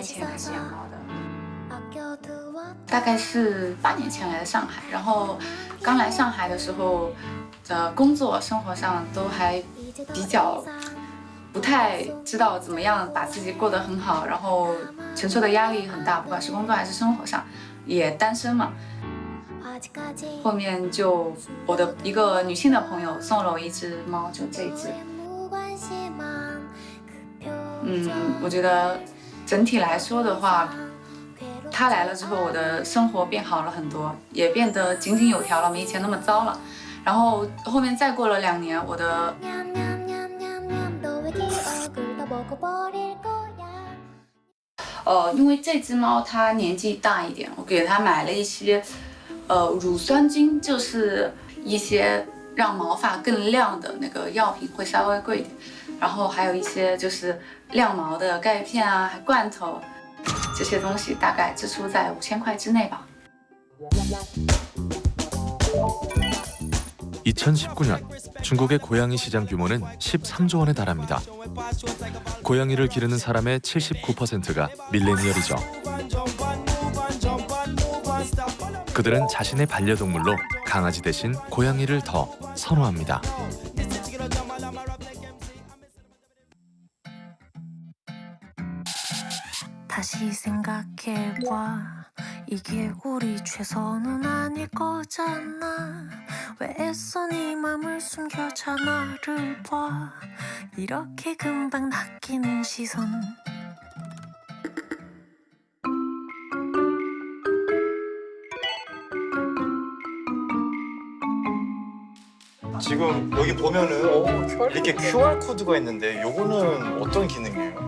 天开始养猫的，大概是八年前来的上海，然后刚来上海的时候的工作生活上都还比较不太知道怎么样把自己过得很好，然后承受的压力很大，不管是工作还是生活上，也单身嘛。后面就我的一个女性的朋友送了我一只猫，就这一只。嗯，我觉得整体来说的话，它来了之后，我的生活变好了很多，也变得井井有条了，没以前那么糟了。然后后面再过了两年，我的呃，因为这只猫它年纪大一点，我给它买了一些呃乳酸菌，就是一些让毛发更亮的那个药品，会稍微贵一点。然后还有一些就是亮毛的钙片啊，还罐头，这些东西大概支出在五千块之内吧。 2019년 중국의 고양이 시장 규모는 13조 원에 달합니다. 고양이를 기르는 사람의 79%가 밀레니얼이죠. 그들은 자신의 반려동물로 강아지 대신 고양이를 더 선호합니다. 다시 생각해봐. 이게 우리 최선은 아닐 거잖아. 왜 애써 네 맘을 숨겨 전화를 봐. 이렇게 금방 낚이는 시선. 지금 여기 보면은 이렇게 QR 코드가 있는데 요거는 어떤 기능이에요?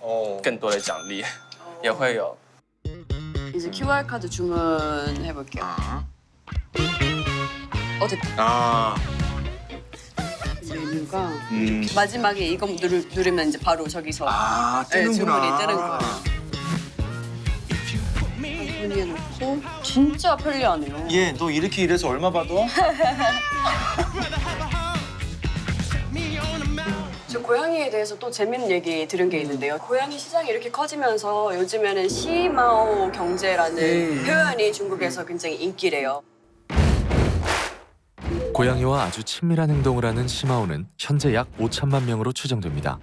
어. 更多的奖励，也会有。 이제 QR 카드 주문해 볼게요. 어 됐다. 아. 메뉴가 음. 마지막에 이거 누르, 누르면 이제 바로 저기서 아, 네, 뜨는구나. 주문이 뜨는 거예요. 정리해 놓고 진짜 편리하네요. 얘, 너 이렇게 일해서 얼마 받아? 저 고양이에 대해서 또 재밌는 얘기 들은 게 있는데요. 고양이 시장이 이렇게 커지면서 요즘에는 시마오 경제라는 음. 표현이 중국에서 굉장히 인기래요. 고양이와 아주 친밀한 행동을 하는 시마오는 현재 약 5천만 명으로 추정됩니다.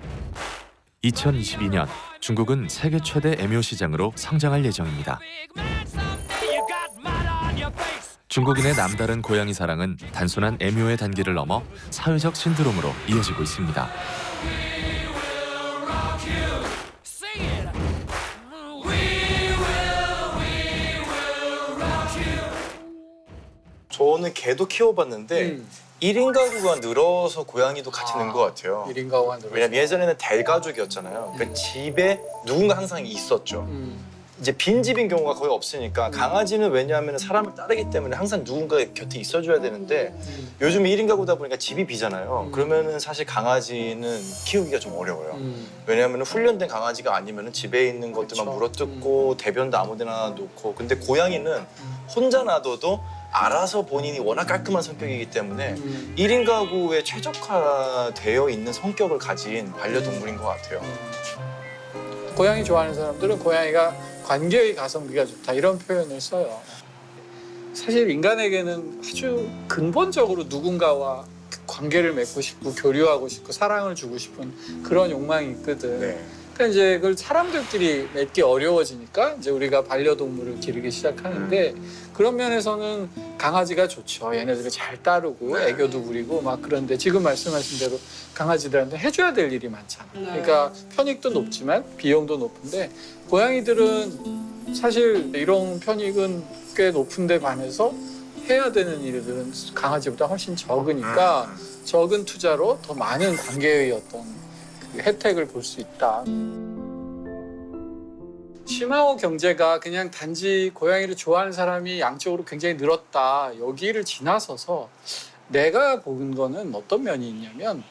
2022년 중국은 세계 최대 애묘 시장으로 성장할 예정입니다. 중국인의 남다른 고양이 사랑은 단순한 애묘의 단계를 넘어 사회적 신드롬으로 이어지고 있습니다. 저는 개도 키워봤는데 음. 일 1인 가구가 늘어서 고양이도 같이 아. 는 것 같아요. 1인 가구가 늘어. 왜냐면 예전에는 대가족이었잖아요. 그러니까 집에 누군가 항상 있었죠. 음. 이제 빈집인 경우가 거의 없으니까 강아지는 왜냐하면 사람을 따르기 때문에 항상 누군가 곁에 있어줘야 되는데 음. 요즘 1인 가구다 보니까 집이 비잖아요. 그러면은 사실 강아지는 키우기가 좀 어려워요. 음. 왜냐하면 훈련된 강아지가 아니면 집에 있는 것들만. 물어뜯고 대변도 아무데나 놓고 근데 고양이는 혼자 놔둬도 알아서 본인이 워낙 깔끔한 성격이기 때문에 음. 1인 가구에 최적화되어 있는 성격을 가진 반려동물인 것 같아요. 고양이 좋아하는 사람들은 고양이가 관계의 가성비가 좋다 이런 표현을 써요. 사실 인간에게는 아주 근본적으로 누군가와 관계를 맺고 싶고 교류하고 싶고 사랑을 주고 싶은 그런 욕망이 있거든. 네. 그러니까 이제 그걸 사람들끼리 맺기 어려워지니까 이제 우리가 반려동물을 기르기 시작하는데 그런 면에서는 강아지가 좋죠. 얘네들을 잘 따르고 애교도 부리고 막 그런데 지금 말씀하신 대로 강아지들한테 해줘야 될 일이 많잖아. 네. 그러니까 편익도 높지만 비용도 높은데 고양이들은 사실 이런 편익은 꽤 높은데 반해서 해야 되는 일들은 강아지보다 훨씬 적으니까 적은 투자로 더 많은 관계의 어떤 그 혜택을 볼 수 있다. 시마오 경제가 그냥 단지 고양이를 좋아하는 사람이 양적으로 굉장히 늘었다 여기를 지나서서 내가 본 거는 어떤 면이 있냐면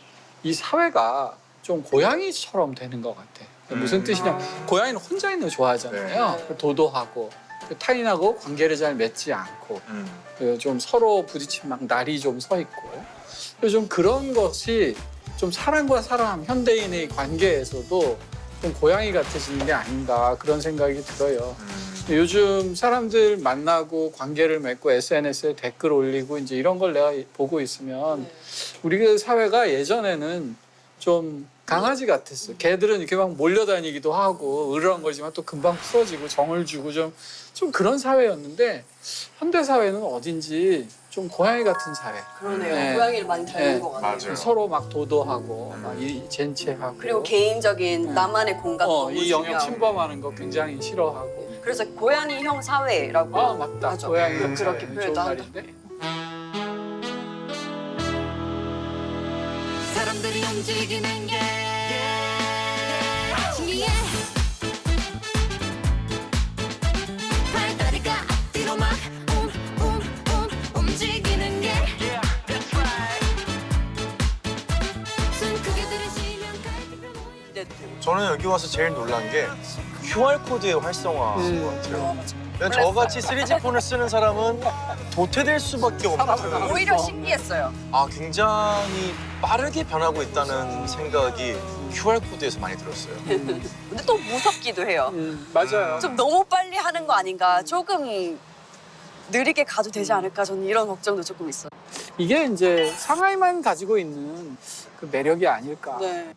이 사회가 좀 고양이처럼 되는 것 같아. 무슨 음. 뜻이냐? 고양이는 혼자 있는 거 좋아하잖아요. 네. 도도하고 그 타인하고 관계를 잘 맺지 않고 음. 그좀 서로 부딪히면 막 날이 좀 서 있고 그래서 좀 그런 것이 좀 사람과 사람 현대인의 관계에서도 좀 고양이 같아지는 게 아닌가 그런 생각이 들어요. 음. 요즘 사람들 만나고 관계를 맺고 SNS에 댓글 올리고 이제 이런 걸 내가 보고 있으면 네. 우리 그 사회가 예전에는 좀 강아지 같았어. 개들은 이렇게 막 몰려다니기도 하고 으르렁거리지만 또 금방 풀어지고 정을 주고 좀, 좀 그런 사회였는데 현대 사회는 어딘지 좀 고양이 같은 사회. 그러네요. 네. 고양이를 많이 닮은 네. 것 같아요. 맞아요. 서로 막 도도하고 막 이, 젠체하고 그리고 개인적인 네. 나만의 공간 어, 너무 이 영역 중요하고. 침범하는 거 굉장히 싫어하고. 그래서 고양이 형 사회라고 아 맞다. 하죠. 고양이 그렇게 사회. 좋은 표현도 한다. 말인데. 사람들이 움직이는 게 저는 여기 와서 제일 놀란 게 QR 코드의 활성화인 것 같아요. 그냥 저같이 3G 폰을 쓰는 사람은 도태될 수밖에 없는 오히려 신기했어요. 아 굉장히 빠르게 변하고 있다는 생각이 QR 코드에서 많이 들었어요. 근데 또 무섭기도 해요. 음, 맞아요. 좀 너무 빨리 하는 거 아닌가. 조금 느리게 가도 되지 않을까. 저는 이런 걱정도 조금 있어요. 이게 이제 상하이만 가지고 있는 그 매력이 아닐까. 네.